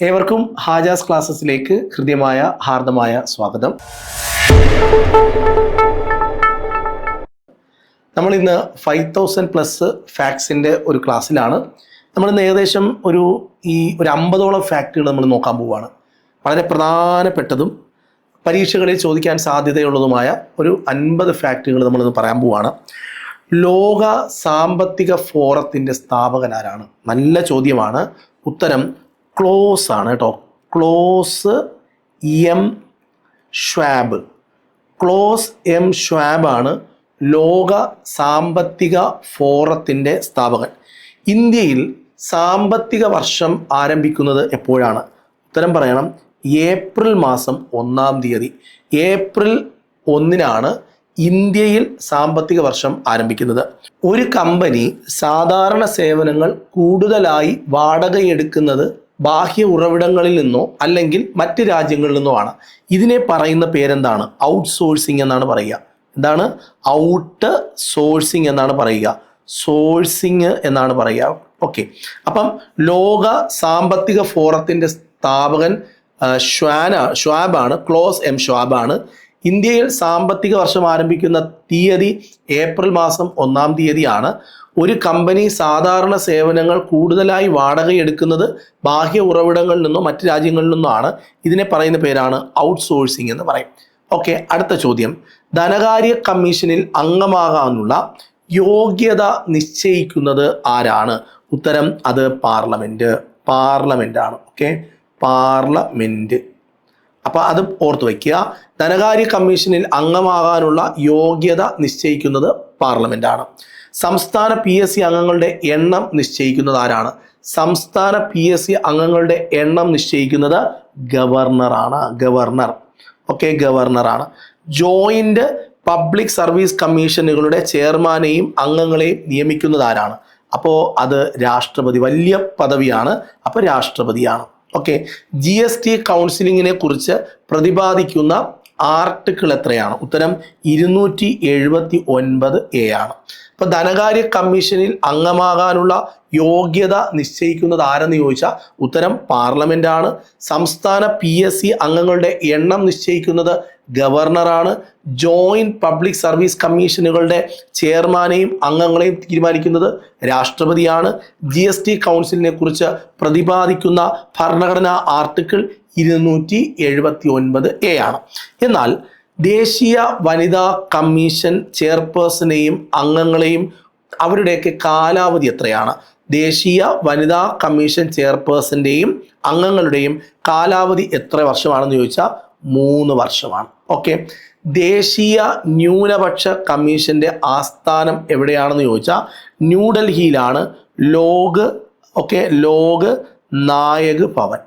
ഏവർക്കും ഹാജാസ് ക്ലാസ്സസിലേക്ക് ഹൃദ്യമായ ഹാർദമായ സ്വാഗതം. നമ്മൾ ഇന്ന് ഫൈവ് തൗസൻഡ് പ്ലസ് ഫാക്ട്സിന്റെ ഒരു ക്ലാസ്സിലാണ്. നമ്മൾ ഇന്ന് ഏകദേശം ഒരു ഈ ഒരു അമ്പതോളം ഫാക്റ്റുകൾ നമ്മൾ നോക്കാൻ പോവുകയാണ്. വളരെ പ്രധാനപ്പെട്ടതും പരീക്ഷകളിൽ ചോദിക്കാൻ സാധ്യതയുള്ളതുമായ ഒരു അൻപത് ഫാക്റ്റുകൾ നമ്മളിന്ന് പറയാൻ പോവുകയാണ്. ലോക സാമ്പത്തിക ഫോറത്തിന്റെ സ്ഥാപകൻ ആരാണ്? നല്ല ചോദ്യമാണ്. ഉത്തരം ക്ലോസ് ആണ് കേട്ടോ. Klaus M Schwab. Klaus M Schwab ആണ് ലോക സാമ്പത്തിക ഫോറത്തിന്റെ സ്ഥാപകൻ. ഇന്ത്യയിൽ സാമ്പത്തിക വർഷം ആരംഭിക്കുന്നത് എപ്പോഴാണ്? ഉത്തരം പറയണം. ഏപ്രിൽ മാസം ഒന്നാം തീയതി. ഏപ്രിൽ ഒന്നിനാണ് ഇന്ത്യയിൽ സാമ്പത്തിക വർഷം ആരംഭിക്കുന്നത്. ഒരു കമ്പനി സാധാരണ സേവനങ്ങൾ കൂടുതലായി വാടകയെടുക്കുന്നത് ബാഹ്യ ഉറവിടങ്ങളിൽ നിന്നോ അല്ലെങ്കിൽ മറ്റ് രാജ്യങ്ങളിൽ നിന്നോ ആണ്. ഇതിനെ പറയുന്ന പേരെന്താണ്? ഔട്ട് സോഴ്സിങ് എന്നാണ് പറയുക. എന്താണ്? ഔട്ട് സോഴ്സിങ് എന്നാണ് പറയുക. സോഴ്സിങ് എന്നാണ് പറയുക. ഓക്കെ അപ്പം ലോക സാമ്പത്തിക ഫോറത്തിന്റെ സ്ഥാപകൻ ഷ്വാന ഷ്വാബാണ് ക്ലോസ് എം ഷ്വാബാണ്. ഇന്ത്യയിൽ സാമ്പത്തിക വർഷം ആരംഭിക്കുന്ന തീയതി ഏപ്രിൽ മാസം ഒന്നാം തീയതിയാണ്. ഒരു കമ്പനി സാധാരണ സേവനങ്ങൾ കൂടുതലായി വാടകയെടുക്കുന്നത് ബാഹ്യ ഉറവിടങ്ങളിൽ നിന്നോ മറ്റ് രാജ്യങ്ങളിൽ നിന്നോ ആണ്. ഇതിനെ പറയുന്ന പേരാണ് ഔട്ട്സോഴ്സിംഗ് എന്ന് പറയും. ഓക്കെ അടുത്ത ചോദ്യം. ധനകാര്യ കമ്മീഷനിൽ അംഗമാകാനുള്ള യോഗ്യത നിശ്ചയിക്കുന്നത് ആരാണ്? ഉത്തരം അത് പാർലമെന്റ്. ആണ് ഓക്കെ പാർലമെന്റ്. അപ്പോൾ അത് ഓർത്തു വയ്ക്കുക ധനകാര്യ കമ്മീഷനിൽ അംഗമാകാനുള്ള യോഗ്യത നിശ്ചയിക്കുന്നത് പാർലമെന്റ് ആണ്. സംസ്ഥാന പി എസ് സി അംഗങ്ങളുടെ എണ്ണം നിശ്ചയിക്കുന്നത് ആരാണ്? സംസ്ഥാന പി എസ് സി അംഗങ്ങളുടെ എണ്ണം നിശ്ചയിക്കുന്നത് ഗവർണറാണ് ഗവർണർ. ഓക്കെ ഗവർണറാണ് ജോയിന്റ് പബ്ലിക് സർവീസ് കമ്മീഷനുകളുടെ ചെയർമാനെയും അംഗങ്ങളെയും നിയമിക്കുന്നത് ആരാണ്? അപ്പോൾ അത് രാഷ്ട്രപതി. വലിയ പദവിയാണ്. അപ്പോൾ രാഷ്ട്രപതിയാണ്. ഓക്കെ ജി എസ് ടി കൗൺസിലിങ്ങിനെ കുറിച്ച് പ്രതിപാദിക്കുന്ന ആർട്ടിക്കിൾ എത്രയാണ്? ഉത്തരം ഇരുന്നൂറ്റി എഴുപത്തി ഒൻപത് എ ആണ്. ഇപ്പൊ ധനകാര്യ കമ്മീഷനിൽ അംഗമാകാനുള്ള യോഗ്യത നിശ്ചയിക്കുന്നത് ആരെന്ന് ചോദിച്ചാൽ ഉത്തരം പാർലമെന്റ് ആണ് സംസ്ഥാന പി എസ് സി അംഗങ്ങളുടെ എണ്ണം നിശ്ചയിക്കുന്നത് ഗവർണറാണ്. ജോയിന്റ് പബ്ലിക് സർവീസ് കമ്മീഷനുകളുടെ ചെയർമാനെയും അംഗങ്ങളെയും തീരുമാനിക്കുന്നത് രാഷ്ട്രപതിയാണ്. ജി എസ് ടി കൗൺസിലിനെ കുറിച്ച് പ്രതിപാദിക്കുന്ന ഭരണഘടനാ ആർട്ടിക്കിൾ ഇരുന്നൂറ്റി എഴുപത്തി ഒൻപത് എ ആണ്. എന്നാൽ ദേശീയ വനിതാ കമ്മീഷൻ ചെയർപേഴ്സണെയും അംഗങ്ങളെയും അവരുടെയൊക്കെ കാലാവധി എത്രയാണ്? ദേശീയ വനിതാ കമ്മീഷൻ ചെയർപേഴ്സന്റെയും അംഗങ്ങളുടെയും കാലാവധി എത്ര വർഷമാണെന്ന് ചോദിച്ചാൽ മൂന്ന് വർഷമാണ്. ഓക്കെ. ദേശീയ ന്യൂനപക്ഷ കമ്മീഷന്റെ ആസ്ഥാനം എവിടെയാണെന്ന് ചോദിച്ചാൽ ന്യൂഡൽഹിയിലാണ്. ലോക് ഓക്കെ ലോക് നായക് ഭവൻ.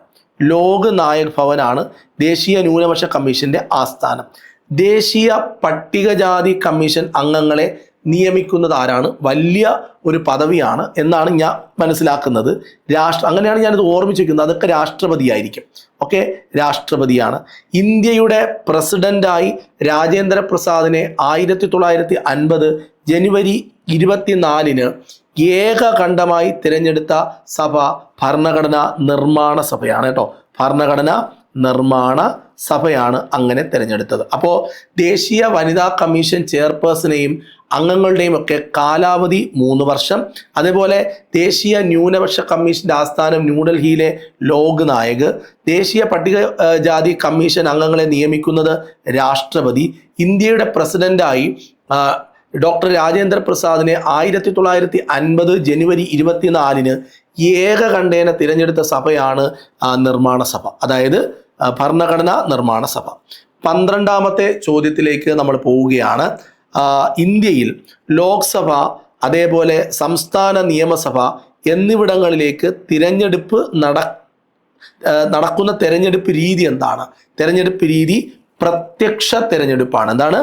ലോക് നായക് ഭവനാണ് ദേശീയ ന്യൂനപക്ഷ കമ്മീഷന്റെ ആസ്ഥാനം. ദേശീയ പട്ടികജാതി കമ്മീഷൻ അംഗങ്ങളെ നിയമിക്കുന്നത് ആരാണ്? വലിയ ഒരു പദവിയാണ് എന്നാണ് ഞാൻ മനസ്സിലാക്കുന്നത്. രാഷ്ട്ര അങ്ങനെയാണ് ഞാനിത് ഓർമ്മിച്ചിരിക്കുന്നത്. അതൊക്കെ രാഷ്ട്രപതിയായിരിക്കും. ഓക്കെ രാഷ്ട്രപതിയാണ്. ഇന്ത്യയുടെ പ്രസിഡന്റായി രാജേന്ദ്ര പ്രസാദിനെ ആയിരത്തി തൊള്ളായിരത്തി അൻപത് ജനുവരി ഇരുപത്തിനാലിന് ഏകകണ്ഠമായി തിരഞ്ഞെടുത്ത സഭ ഭരണഘടനാ നിർമ്മാണ സഭയാണ് കേട്ടോ. ഭരണഘടന നിർമ്മാണ സഭയാണ് അങ്ങനെ തിരഞ്ഞെടുത്തത്. അപ്പോൾ ദേശീയ വനിതാ കമ്മീഷൻ ചെയർപേഴ്സണെയും അംഗങ്ങളുടെയും ഒക്കെ കാലാവധി മൂന്ന് വർഷം. അതേപോലെ ദേശീയ ന്യൂനപക്ഷ കമ്മീഷന്റെ ആസ്ഥാനം ന്യൂഡൽഹിയിലെ ലോക് നായക്. ദേശീയ പട്ടികജാതി ജാതി കമ്മീഷൻ അംഗങ്ങളെ നിയമിക്കുന്നത് രാഷ്ട്രപതി. ഇന്ത്യയുടെ പ്രസിഡന്റായി ഡോക്ടർ രാജേന്ദ്ര പ്രസാദിനെ ആയിരത്തി തൊള്ളായിരത്തി അൻപത് ജനുവരി ഇരുപത്തിനാലിന് ഏകകണ്ഠേന തിരഞ്ഞെടുത്ത സഭയാണ് നിർമ്മാണ സഭ. അതായത് ഭരണഘടനാ നിർമ്മാണ സഭ. പന്ത്രണ്ടാമത്തെ ചോദ്യത്തിലേക്ക് നമ്മൾ പോവുകയാണ്. ഇന്ത്യയിൽ ലോക്സഭ അതേപോലെ സംസ്ഥാന നിയമസഭ എന്നിവിടങ്ങളിലേക്ക് തിരഞ്ഞെടുപ്പ് നട നടക്കുന്ന തെരഞ്ഞെടുപ്പ് രീതി എന്താണ്? തെരഞ്ഞെടുപ്പ് രീതി പ്രത്യക്ഷ തെരഞ്ഞെടുപ്പാണ്. എന്താണ്?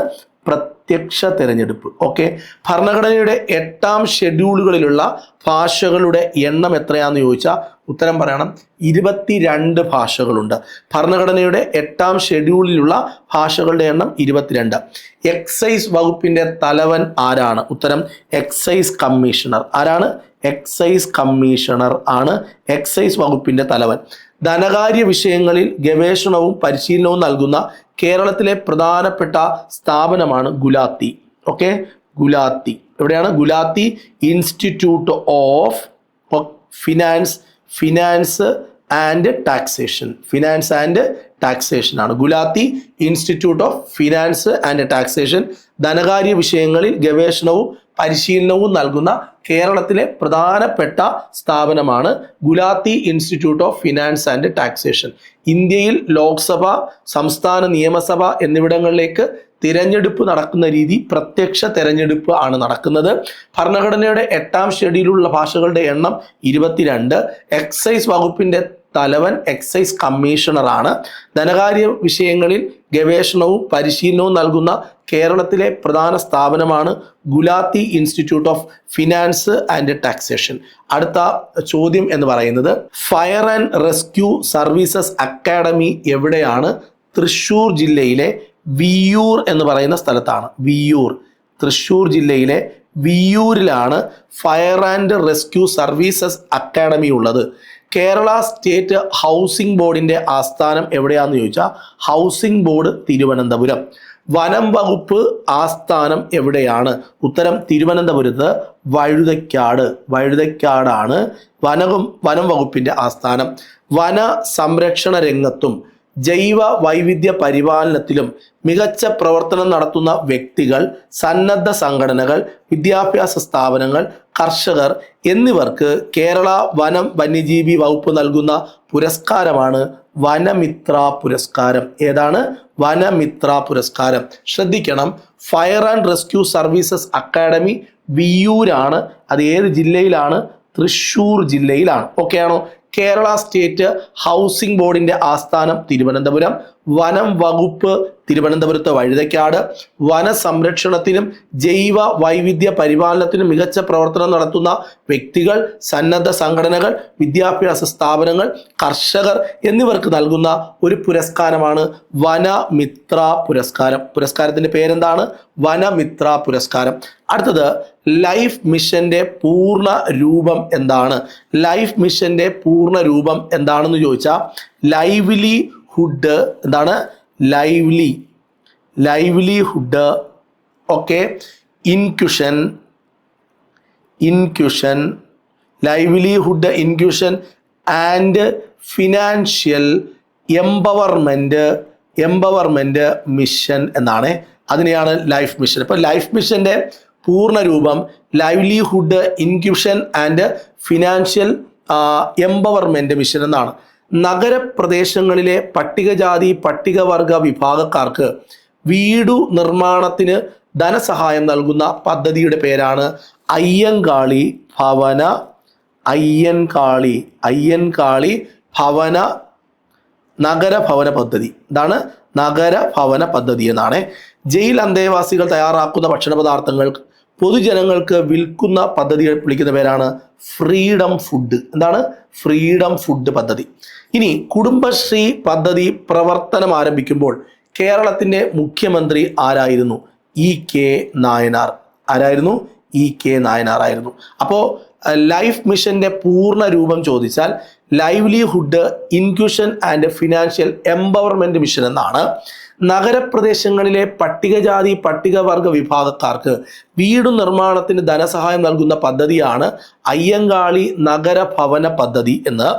തെരഞ്ഞെടുപ്പ്. ഓക്കെ ഭരണഘടനയുടെ എട്ടാം ഷെഡ്യൂളുകളിലുള്ള ഭാഷകളുടെ എണ്ണം എത്രയാണെന്ന് ചോദിച്ചാൽ ഉത്തരം പറയണം ഇരുപത്തിരണ്ട് ഭാഷകളുണ്ട്. ഭരണഘടനയുടെ എട്ടാം ഷെഡ്യൂളിലുള്ള ഭാഷകളുടെ എണ്ണം ഇരുപത്തിരണ്ട്. എക്സൈസ് വകുപ്പിന്റെ തലവൻ ആരാണ്? ഉത്തരം എക്സൈസ് കമ്മീഷണർ ആരാണ്? എക്സൈസ് കമ്മീഷണർ ആണ് എക്സൈസ് വകുപ്പിന്റെ തലവൻ. ധനകാര്യ വിഷയങ്ങളിൽ ഗവേഷണവും പരിശീലനവും നൽകുന്ന കേരളത്തിലെ പ്രധാനപ്പെട്ട സ്ഥാപനമാണ് ഗുലാത്തി. ഓക്കെ ഗുലാത്തി. എവിടെയാണ്? Gulati institute of finance finance and taxation. Finance and taxation ആണ്. Gulati institute of finance and taxation. ധനകാര്യ വിഷയങ്ങളിൽ ഗവേഷണവും പരിശീലനവും നൽകുന്ന കേരളത്തിലെ പ്രധാനപ്പെട്ട സ്ഥാപനമാണ് Gulati institute of finance and taxation. ഇന്ത്യയിൽ ലോക്സഭ സംസ്ഥാന നിയമസഭ എന്നിവിടങ്ങളിലേക്ക് തിരഞ്ഞെടുപ്പ് നടക്കുന്ന രീതി പ്രത്യക്ഷ തെരഞ്ഞെടുപ്പ് ആണ് നടക്കുന്നത്. ഭരണഘടനയുടെ എട്ടാം ഷെഡ്യൂളിലുള്ള ഭാഷകളുടെ എണ്ണം ഇരുപത്തിരണ്ട്. എക്സൈസ് വകുപ്പിന്റെ തലവൻ എക്സൈസ് കമ്മീഷണറാണ് ധനകാര്യ വിഷയങ്ങളിൽ ഗവേഷണവും പരിശീലനവും നൽകുന്ന കേരളത്തിലെ പ്രധാന സ്ഥാപനമാണ് Gulati institute of finance and taxation. അടുത്ത ചോദ്യം എന്ന് പറയുന്നത് fire and rescue services academy എവിടെയാണ്? തൃശ്ശൂർ ജില്ലയിലെ വിയൂർ എന്ന് പറയുന്ന സ്ഥലത്താണ്. വിയൂർ. തൃശ്ശൂർ ജില്ലയിലെ വിയൂരിലാണ് fire and rescue services academy ഉള്ളത്. കേരള സ്റ്റേറ്റ് ഹൗസിംഗ് ബോർഡിന്റെ ആസ്ഥാനം എവിടെയാണെന്ന് ചോദിച്ചാൽ ഹൗസിംഗ് ബോർഡ് തിരുവനന്തപുരം. വനം വകുപ്പ് ആസ്ഥാനം എവിടെയാണ്? ഉത്തരം തിരുവനന്തപുരത്ത് വഴുതയ്ക്കാട് വഴുതയ്ക്കാടാണ് വനവും വനം വകുപ്പിന്റെ ആസ്ഥാനം. വന സംരക്ഷണ രംഗത്തും ജൈവ വൈവിധ്യ പരിപാലനത്തിലും മികച്ച പ്രവർത്തനം നടത്തുന്ന വ്യക്തികൾ സന്നദ്ധ സംഘടനകൾ വിദ്യാഭ്യാസ സ്ഥാപനങ്ങൾ കർഷകർ എന്നിവർക്ക് കേരള വനം വന്യജീവി വകുപ്പ് നൽകുന്ന പുരസ്കാരമാണ് വനമിത്ര പുരസ്കാരം. ഏതാണ്? വനമിത്ര പുരസ്കാരം. ശ്രദ്ധിക്കണം fire and rescue services academy വിയൂരാണ് അത് ഏത് ജില്ലയിലാണ്? തൃശ്ശൂർ ജില്ലയിലാണ്. ഓക്കെ ആണോ? കേരള സ്റ്റേറ്റ് ഹൗസിംഗ് ബോർഡിന്റെ ആസ്ഥാനം തിരുവനന്തപുരം. വനം വകുപ്പ് തിരുവനന്തപുരത്ത് വന സംരക്ഷണത്തിനും ജൈവ വൈവിധ്യ പരിപാലനത്തിനും മികച്ച പ്രവർത്തനം നടത്തുന്ന വ്യക്തികൾ സന്നദ്ധ സംഘടനകൾ വിദ്യാഭ്യാസ സ്ഥാപനങ്ങൾ കർഷകർ എന്നിവർക്ക് നൽകുന്ന ഒരു പുരസ്കാരമാണ് വനമിത്ര പുരസ്കാരം. പുരസ്കാരത്തിന്റെ പേരെന്താണ്? വനമിത്ര പുരസ്കാരം. അടുത്തത് ലൈഫ് മിഷന്റെ പൂർണ രൂപം എന്താണ്? ലൈഫ് മിഷന്റെ പൂർണ രൂപം എന്താണെന്ന് ചോദിച്ചാൽ ലൈവ്ലി ഹുഡ് എന്താണ്? Lively livelihood okay inclusion inclusion livelihood inclusion and financial empowerment empowerment mission എന്നാണ്. അതിനെയാണ് ലൈഫ് മിഷൻ അപ്പോൾ ലൈഫ് മിഷന്റെ പൂർണ രൂപം livelihood inclusion and financial empowerment mission എന്നാണ്. നഗരപ്രദേശങ്ങളിലെ പട്ടികജാതി പട്ടികവർഗ വിഭാഗക്കാർക്ക് വീടു നിർമ്മാണത്തിന് ധനസഹായം നൽകുന്ന പദ്ധതിയുടെ പേരാണ് അയ്യങ്കാളി ഭവന അയ്യൻകാളി അയ്യൻകാളി ഭവന നഗരഭവന പദ്ധതി. ഇതാണ് നഗരഭവന പദ്ധതി എന്നാണ്. ജയിൽ അന്തേവാസികൾ തയ്യാറാക്കുന്ന ഭക്ഷണ പദാർത്ഥങ്ങൾ പൊതുജനങ്ങൾക്ക് വിൽക്കുന്ന പദ്ധതി വിളിക്കുന്ന പേരാണ് ഫ്രീഡം ഫുഡ്. എന്താണ്? ഫ്രീഡം ഫുഡ് പദ്ധതി. ഇനി കുടുംബശ്രീ പദ്ധതി പ്രവർത്തനം ആരംഭിക്കുമ്പോൾ കേരളത്തിന്റെ മുഖ്യമന്ത്രി ആരായിരുന്നു? E K Nayanar. ആരായിരുന്നു? ഇ കെ നായനാർ ആയിരുന്നു. അപ്പോൾ ലൈഫ് മിഷന്റെ പൂർണ രൂപം ചോദിച്ചാൽ livelihood inclusion and financial empowerment mission എന്നാണ്. നഗരപ്രദേശങ്ങളിലെ പട്ടികജാതി പട്ടികവർഗ വിഭാഗക്കാർക്ക് വീട് നിർമ്മാണത്തിന് ധനസഹായം നൽകുന്ന പദ്ധതിയാണ് അയ്യങ്കാളി നഗരഭവന പദ്ധതി എന്ന്.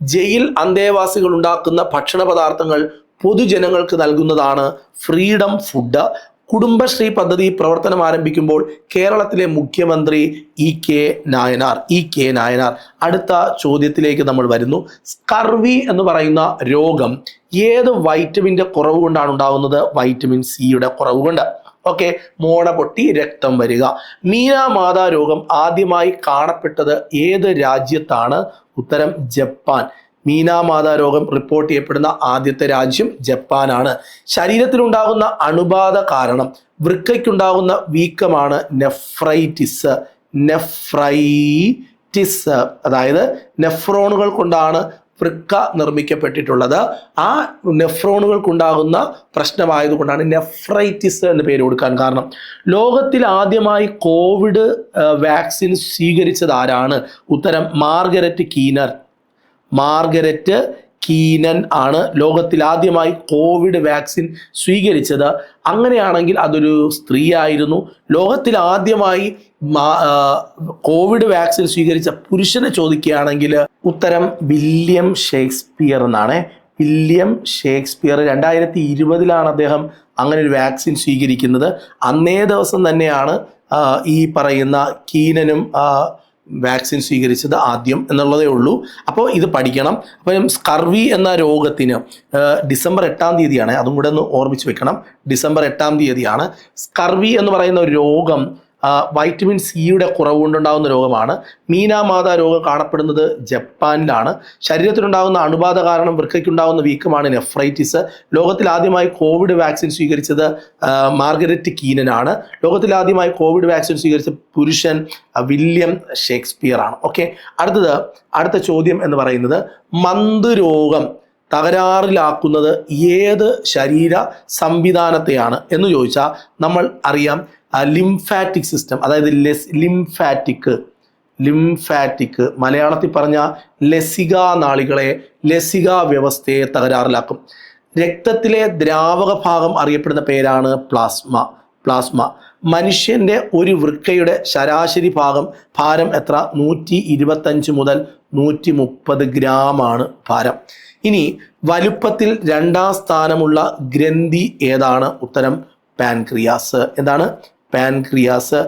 ജയിൽ അന്തേവാസികൾ ഉണ്ടാക്കുന്ന ഭക്ഷണ പദാർത്ഥങ്ങൾ പൊതുജനങ്ങൾക്ക് നൽകുന്നതാണ് ഫ്രീഡം ഫുഡ്. കുടുംബശ്രീ പദ്ധതി പ്രവർത്തനം ആരംഭിക്കുമ്പോൾ കേരളത്തിലെ മുഖ്യമന്ത്രി E K Nayanar E K Nayanar. അടുത്ത ചോദ്യത്തിലേക്ക് നമ്മൾ വരുന്നു. സ്കർവി എന്ന് പറയുന്ന രോഗം ഏത് വൈറ്റമിന്റെ കുറവ് കൊണ്ടാണ് ഉണ്ടാകുന്നത്? വൈറ്റമിൻ സിയുടെ കുറവ് കൊണ്ട്. ഓക്കെ മോണ പൊട്ടി രക്തം വരിക. മീനാമാതാ രോഗം ആദ്യമായി കാണപ്പെട്ടത് ഏത് രാജ്യത്താണ്? ഉത്തരം ജപ്പാൻ. മീനാമാത രോഗം റിപ്പോർട്ട് ചെയ്യപ്പെടുന്ന ആദ്യത്തെ രാജ്യം ജപ്പാനാണ്. ശരീരത്തിലുണ്ടാകുന്ന അണുബാധ കാരണം വൃക്കയ്ക്കുണ്ടാകുന്ന വീക്കമാണ് നെഫ്രൈറ്റിസ്. നെഫ്രൈറ്റിസ് അതായത് നെഫ്രോണുകൾ കൊണ്ടാണ് വൃക്ക നിർമ്മിക്കപ്പെട്ടിട്ടുള്ളത്. ആ നെഫ്രോണുകൾക്കുണ്ടാകുന്ന പ്രശ്നമായതുകൊണ്ടാണ് നെഫ്രൈറ്റിസ് എന്ന് പേര് കൊടുക്കാൻ കാരണം. ലോകത്തിൽ ആദ്യമായി കോവിഡ് വാക്സിൻ സ്വീകരിച്ചത് ആരാണ്? ഉത്തരം മാർഗരറ്റ് കീനർ. മാർഗരറ്റ് കീനൻ ആണ് ലോകത്തിൽ ആദ്യമായി കോവിഡ് വാക്സിൻ സ്വീകരിച്ചത്. അങ്ങനെയാണെങ്കിൽ അതൊരു സ്ത്രീയായിരുന്നു. ലോകത്തിൽ ആദ്യമായി കോവിഡ് വാക്സിൻ സ്വീകരിച്ച പുരുഷനെ ചോദിക്കുകയാണെങ്കിൽ ഉത്തരം വില്യം ഷേക്സ്പിയർ എന്നാണ്. വില്യം ഷേക്സ്പിയർ രണ്ടായിരത്തി ഇരുപതിലാണ് അദ്ദേഹം അങ്ങനെ ഒരു വാക്സിൻ സ്വീകരിക്കുന്നത്. അന്നേ ദിവസം തന്നെയാണ് ഈ പറയുന്ന കീനനും വാക്സിൻ സ്വീകരിച്ചത് ആദ്യം എന്നുള്ളതേ ഉള്ളൂ. അപ്പോൾ ഇത് പഠിക്കണം. അപ്പം സ്കർവി എന്ന രോഗത്തിന് ഡിസംബർ എട്ടാം തീയതിയാണ്. അതും കൂടെ ഒന്ന് ഓർമ്മിച്ച് വെക്കണം. ഡിസംബർ എട്ടാം തീയതിയാണ്. സ്കർവി എന്ന് പറയുന്ന ഒരു രോഗം വൈറ്റമിൻ സിയുടെ കുറവ് കൊണ്ടുണ്ടാകുന്ന രോഗമാണ്. മീനാമാത രോഗം കാണപ്പെടുന്നത് ജപ്പാനിലാണ്. ശരീരത്തിലുണ്ടാകുന്ന അണുബാധ കാരണം വൃക്കയ്ക്കുണ്ടാകുന്ന വീക്കമാണ് നെഫ്രൈറ്റിസ് ലോകത്തിൽ ആദ്യമായി കോവിഡ് വാക്സിൻ സ്വീകരിച്ചത് മാർഗരറ്റ് കീനനാണ്. ലോകത്തിൽ ആദ്യമായി കോവിഡ് വാക്സിൻ സ്വീകരിച്ച പുരുഷൻ വില്യം ഷേക്സ്പിയർ ആണ്. ഓക്കെ അടുത്തത് അടുത്ത ചോദ്യം എന്ന് പറയുന്നത് മന്ത് രോഗം തകരാറിലാക്കുന്നത് ഏത് ശരീര സംവിധാനത്തെയാണ് എന്ന് ചോദിച്ചാൽ നമ്മൾ അറിയാം. ലിംഫാറ്റിക് സിസ്റ്റം അതായത് ലെസ് ലിംഫാറ്റിക് ലിംഫാറ്റിക് മലയാളത്തിൽ പറഞ്ഞ ലസിക നാളികളെ ലസിക വ്യവസ്ഥയെ തകരാറിലാക്കും. രക്തത്തിലെ ദ്രാവക ഭാഗം അറിയപ്പെടുന്ന പേരാണ് പ്ലാസ്മ പ്ലാസ്മ മനുഷ്യന്റെ ഒരു വൃക്കയുടെ ശരാശരി ഭാഗം ഭാരം എത്ര? നൂറ്റി ഇരുപത്തഞ്ച് മുതൽ നൂറ്റി മുപ്പത് ഗ്രാമാണ് ഭാരം. ഇനി വലുപ്പത്തിൽ രണ്ടാം സ്ഥാനമുള്ള ഗ്രന്ഥി ഏതാണ്? ഉത്തരം പാൻക്രിയാസ് എന്താണ്? പാൻക്രിയാസ്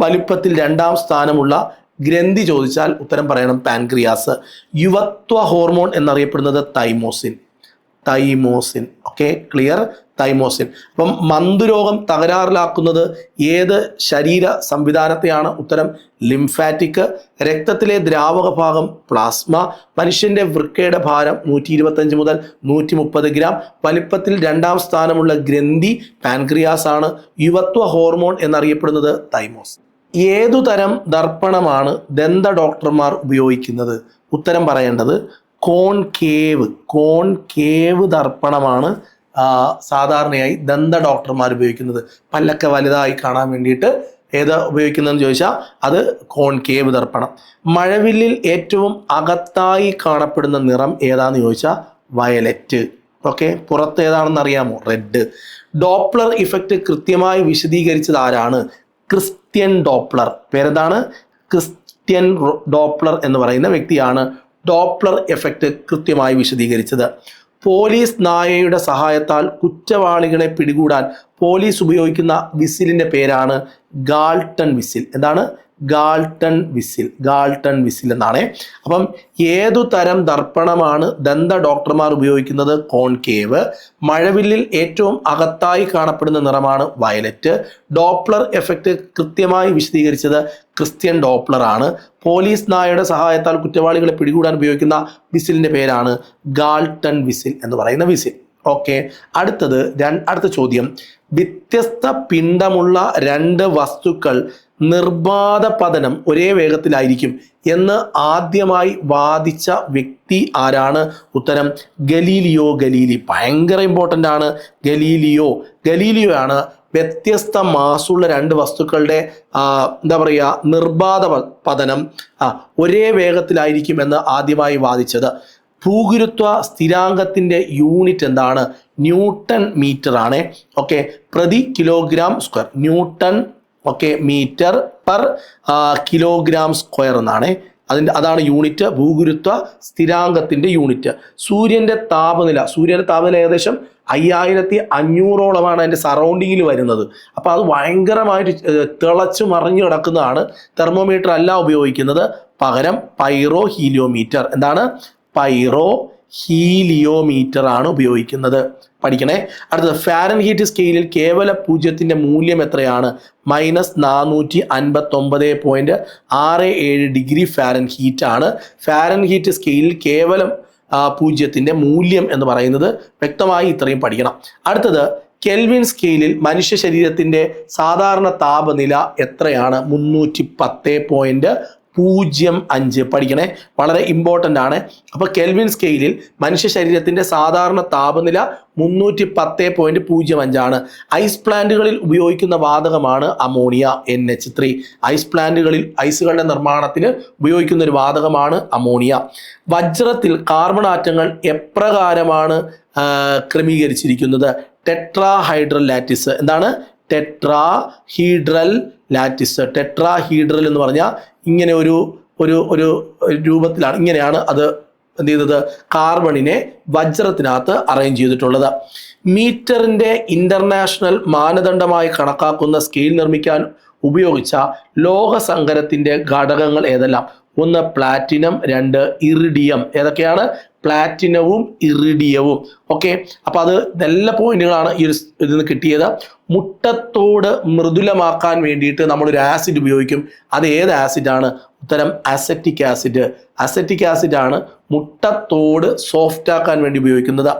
വലിപ്പത്തിൽ രണ്ടാം സ്ഥാനമുള്ള ഗ്രന്ഥി ചോദിച്ചാൽ ഉത്തരം പറയണം പാൻക്രിയാസ്. യുവത്വ ഹോർമോൺ എന്നറിയപ്പെടുന്നത് thymosin. Thymosin. Okay clear thymosin. അപ്പം മന്ദുരോഗം തകരാറിലാക്കുന്നത് ഏത് ശരീര സംവിധാനത്തെയാണ്? ഉത്തരം ലിംഫാറ്റിക് രക്തത്തിലെ ദ്രാവക ഭാഗം പ്ലാസ്മ മനുഷ്യന്റെ വൃക്കയുടെ ഭാരം നൂറ്റി ഇരുപത്തഞ്ച് മുതൽ നൂറ്റി മുപ്പത് ഗ്രാം. വലിപ്പത്തിൽ രണ്ടാം സ്ഥാനമുള്ള ഗ്രന്ഥി പാൻക്രിയാസ് ആണ്. യുവത്വ ഹോർമോൺ എന്നറിയപ്പെടുന്നത് തൈമോസ്. ഏതുതരം ദർപ്പണമാണ് ദന്ത ഡോക്ടർമാർ ഉപയോഗിക്കുന്നത്? ഉത്തരം പറയേണ്ടത് കോൺകേവ് കോൺകേവ് ദർപ്പണമാണ് സാധാരണയായി ദന്ത ഡോക്ടർമാർ ഉപയോഗിക്കുന്നത്. പല്ലൊക്കെ വലുതായി കാണാൻ വേണ്ടിയിട്ട് ഏത് ഉപയോഗിക്കുന്നതെന്ന് ചോദിച്ചാൽ അത് കോൺകേവ് ദർപ്പണം. മഴവില്ലിൽ ഏറ്റവും അകത്തായി കാണപ്പെടുന്ന നിറം ഏതാന്ന് ചോദിച്ചാൽ വയലറ്റ്. ഓക്കെ പുറത്ത് ഏതാണെന്ന് അറിയാമോ? റെഡ്. ഡോപ്ലർ ഇഫക്റ്റ് കൃത്യമായി വിശദീകരിച്ചത് ആരാണ്? Christian Doppler. പേരെന്താണ്? ക്രിസ്ത്യൻ ഡോപ്ലർ എന്ന് പറയുന്ന വ്യക്തിയാണ് ഡോപ്ലർ എഫക്റ്റ് കൃത്യമായി വിശദീകരിച്ചത്. പോലീസ് നായയുടെ സഹായത്താൽ കുറ്റവാളികളെ പിടികൂടാൻ പോലീസ് ഉപയോഗിക്കുന്ന വിസിലിന്റെ പേരാണ് ഗാൾട്ടൺ വിസിൽ. എന്താണ്? ഗാൾട്ടൺ വിസിൽ ഗാൾട്ടൺ വിസിൽ എന്നാണ്. അപ്പം ഏതു തരം ദർപ്പണമാണ് ദന്ത ഡോക്ടർമാർ ഉപയോഗിക്കുന്നത്? കോൺകേവ്. മഴവില്ലിൽ ഏറ്റവും അകത്തായി കാണപ്പെടുന്ന നിറമാണ് വയലറ്റ്. ഡോപ്ലർ എഫക്റ്റ് കൃത്യമായി വിശദീകരിച്ചത് ക്രിസ്ത്യൻ ഡോപ്ലർ ആണ്. പോലീസ് നായയുടെ സഹായത്താൽ കുറ്റവാളികളെ പിടികൂടാൻ ഉപയോഗിക്കുന്ന വിസിലിന്റെ പേരാണ് ഗാൾട്ടൺ വിസിൽ എന്ന് പറയുന്ന വിസിൽ. ഓക്കെ അടുത്തത് അടുത്ത ചോദ്യം. വ്യത്യസ്ത പിണ്ഡമുള്ള രണ്ട് വസ്തുക്കൾ നിർബാധ പതനം ഒരേ വേഗത്തിലായിരിക്കും എന്ന് ആദ്യമായി വാദിച്ച വ്യക്തി ആരാണ്? ഉത്തരം ഗലീലിയോ ഗലീലി. ഭയങ്കര ഇമ്പോർട്ടന്റ് ആണ്. ഗലീലിയോ. ഗലീലിയോ ആണ് വ്യത്യസ്ത മാസുള്ള രണ്ട് വസ്തുക്കളുടെ എന്താ പറയുക നിർബാധ പതനം ഒരേ വേഗത്തിലായിരിക്കും എന്ന് ആദ്യമായി വാദിച്ചത്. ഭൂഗുരുത്വ സ്ഥിരാങ്കത്തിന്റെ യൂണിറ്റ് എന്താണ്? ന്യൂട്ടൺ മീറ്റർ ആണ് ഓക്കെ പ്രതി kilogram square. Newton okay metre per kilogram square എന്നാണ്. അതിന്റെ അതാണ് യൂണിറ്റ് ഭൂഗുരുത്വ സ്ഥിരാങ്കത്തിന്റെ യൂണിറ്റ് സൂര്യന്റെ താപനില സൂര്യന്റെ താപനില ഏകദേശം അയ്യായിരത്തി അഞ്ഞൂറോളമാണ് അതിന്റെ സറൗണ്ടിങ്ങിൽ വരുന്നത്. അപ്പോൾ അത് ഭയങ്കരമായിട്ട് തിളച്ച് മറിഞ്ഞു കിടക്കുന്നതാണ് തെർമോമീറ്റർ അല്ല ഉപയോഗിക്കുന്നത്. പകരം പൈറോ ഹീലിയോമീറ്റർ എന്താണ്? പൈറോ ഹീലിയോമീറ്റർ ആണ് ഉപയോഗിക്കുന്നത്. പഠിക്കണേ. അടുത്തത് ഫാരൻ ഹീറ്റ് സ്കെയിലിൽ കേവല പൂജ്യത്തിന്റെ മൂല്യം എത്രയാണ്? മൈനസ് നാനൂറ്റി അൻപത്തി ഒമ്പത് പോയിന്റ് ആറ് ഏഴ് ഡിഗ്രി ഫാരൻ ഹീറ്റ് ആണ്. ഫാരൻ ഹീറ്റ് സ്കെയിലിൽ കേവലം പൂജ്യത്തിന്റെ മൂല്യം എന്ന് പറയുന്നത് വ്യക്തമായി ഇത്രയും പഠിക്കണം. അടുത്തത് കെൽവിൻ സ്കെയിലിൽ മനുഷ്യ ശരീരത്തിന്റെ സാധാരണ താപനില എത്രയാണ്? മുന്നൂറ്റി പത്ത് പോയിന്റ് പൂജ്യം അഞ്ച് പഠിക്കണേ. വളരെ ഇമ്പോർട്ടന്റ് ആണ്. അപ്പോൾ കെൽവിൻ സ്കെയിലിൽ മനുഷ്യ ശരീരത്തിന്റെ സാധാരണ താപനില മുന്നൂറ്റി പത്ത് പോയിന്റ് പൂജ്യം അഞ്ചാണ്. ഐസ് പ്ലാന്റുകളിൽ ഉപയോഗിക്കുന്ന വാതകമാണ് ammonia N H three ice പ്ലാന്റുകളിൽ ഐസുകളുടെ നിർമ്മാണത്തിന് ഉപയോഗിക്കുന്ന ഒരു വാതകമാണ് അമോണിയ വജ്രത്തിൽ കാർബൺ ആറ്റങ്ങൾ എപ്രകാരമാണ് ക്രമീകരിച്ചിരിക്കുന്നത്? ടെട്രാഹൈഡ്രൽ ലാറ്റിസ് എന്താണ്? Tetrahedral lattice tetrahedral എന്ന് പറഞ്ഞാൽ ഇങ്ങനെ ഒരു ഒരു ഒരു രൂപത്തിലാണ് ഇങ്ങനെയാണ് അത് എന്ത് ചെയ്തത്? കാർബണിനെ വജ്രത്തിനകത്ത് അറേഞ്ച് ചെയ്തിട്ടുള്ളത്. മീറ്ററിന്റെ ഇന്റർനാഷണൽ മാനദണ്ഡമായി കണക്കാക്കുന്ന സ്കെയിൽ നിർമ്മിക്കാൻ ഉപയോഗിച്ച ലോഹസങ്കരത്തിന്റെ ഘടകങ്ങൾ ഏതെല്ലാം? ഒന്ന് പ്ലാറ്റിനം രണ്ട് ഇറിഡിയം ഏതൊക്കെയാണ്? പ്ലാറ്റിനവും ഇറിഡിയവും ഓക്കെ അപ്പൊ അത് നല്ല പോയിന്റുകളാണ് ഈ ഒരു ഇതിൽ നിന്ന് കിട്ടിയത്. മുട്ടത്തോട് മൃദുലമാക്കാൻ വേണ്ടിയിട്ട് നമ്മളൊരു ആസിഡ് ഉപയോഗിക്കും. അത് ഏത് ആസിഡാണ് ഉത്തരം അസറ്റിക് ആസിഡ് അസറ്റിക് ആസിഡ് ആണ് മുട്ടത്തോട് സോഫ്റ്റ് ആക്കാൻ വേണ്ടി ഉപയോഗിക്കുന്നത്.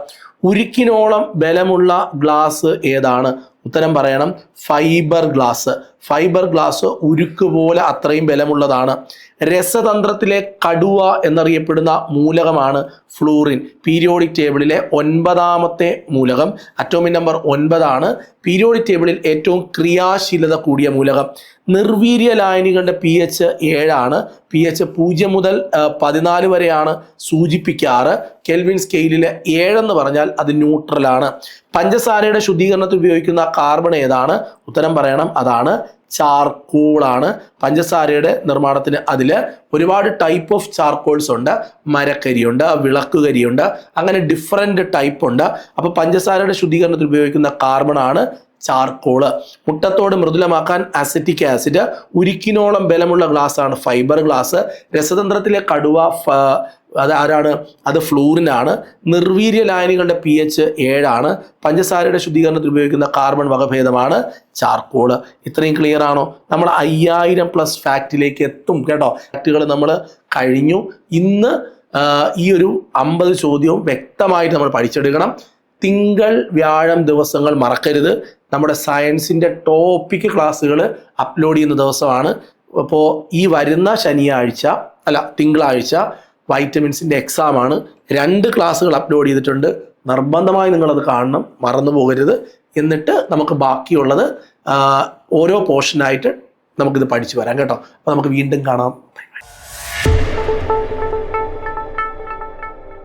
ഉരുക്കിനോളം ബലമുള്ള ഗ്ലാസ് ഏതാണ്? ഉത്തരം പറയണം. ഫൈബർ ഗ്ലാസ് ഫൈബർ ഗ്ലാസ് ഉരുക്ക് പോലെ അത്രയും ബലമുള്ളതാണ്. രസതന്ത്രത്തിലെ കടുവ എന്നറിയപ്പെടുന്ന മൂലകമാണ് ഫ്ലൂറിൻ. പീരിയോഡിക് ടേബിളിലെ ഒൻപതാമത്തെ മൂലകം. അറ്റോമിക് നമ്പർ ഒൻപതാണ്. പീരിയോഡിക് ടേബിളിൽ ഏറ്റവും ക്രിയാശീലത കൂടിയ മൂലകം. നിർവീര്യ ലായനികളുടെ പി എച്ച് ഏഴാണ്. പി എച്ച് പൂജ്യം മുതൽ പതിനാല് വരെയാണ് സൂചിപ്പിക്കാറ്. കെൽവിൻ സ്കെയിലിലെ ഏഴെന്ന് പറഞ്ഞാൽ അത് ന്യൂട്രലാണ്. പഞ്ചസാരയുടെ ശുദ്ധീകരണത്തിൽ ഉപയോഗിക്കുന്ന കാർബൺ ഏതാണ്? ഉത്തരം പറയണം. അതാണ് ചാർക്കോളാണ്. പഞ്ചസാരയുടെ നിർമ്മാണത്തിന് അതിൽ ഒരുപാട് ടൈപ്പ് ഓഫ് ചാർക്കോൾസ് ഉണ്ട്. മരക്കരിയുണ്ട് വിളക്കുകരിയുണ്ട് അങ്ങനെ ഡിഫറെന്റ് ടൈപ്പ് ഉണ്ട്. അപ്പോൾ പഞ്ചസാരയുടെ ശുദ്ധീകരണത്തിൽ ഉപയോഗിക്കുന്ന കാർബൺ ആണ് ചാർക്കോൾ. മുട്ടത്തോട് മൃദുലമാക്കാൻ അസറ്റിക് ആസിഡ് ഉരുക്കിനോളം ബലമുള്ള ഗ്ലാസ് ആണ് ഫൈബർ ഗ്ലാസ് രസതന്ത്രത്തിലെ കടുവ അത് ആരാണ്? അത് ഫ്ലൂറിനാണ്. നിർവീര്യ ലായനികളുടെ പി എച്ച് ഏഴാണ്. പഞ്ചസാരയുടെ ശുദ്ധീകരണത്തിൽ ഉപയോഗിക്കുന്ന കാർബൺ വകഭേദമാണ് ചാർക്കോൾ. ഇത്രയും ക്ലിയർ ആണോ? നമ്മൾ അയ്യായിരം പ്ലസ് ഫാക്റ്റിലേക്ക് എത്തും കേട്ടോ. ഫാക്റ്റുകൾ നമ്മൾ കഴിഞ്ഞു. ഇന്ന് ഈ ഒരു അമ്പത് ചോദ്യവും വ്യക്തമായിട്ട് നമ്മൾ പഠിച്ചെടുക്കണം. തിങ്കൾ വ്യാഴം ദിവസങ്ങൾ മറക്കരുത്. നമ്മുടെ സയൻസിന്റെ ടോപ്പിക് ക്ലാസ്സുകൾ അപ്ലോഡ് ചെയ്യുന്ന ദിവസമാണ്. അപ്പോൾ ഈ വരുന്ന ശനിയാഴ്ച അല്ല തിങ്കളാഴ്ച വൈറ്റമിൻസിന്റെ എക്സാമാണ് രണ്ട് ക്ലാസ്സുകൾ അപ്ലോഡ് ചെയ്തിട്ടുണ്ട്. നിർബന്ധമായി നിങ്ങളത് കാണണം മറന്നു പോകരുത്. എന്നിട്ട് നമുക്ക് ബാക്കിയുള്ളത് ഓരോ പോർഷനായിട്ട് നമുക്കിത് പഠിച്ചു വരാം കേട്ടോ. അപ്പോൾ നമുക്ക് വീണ്ടും കാണാം.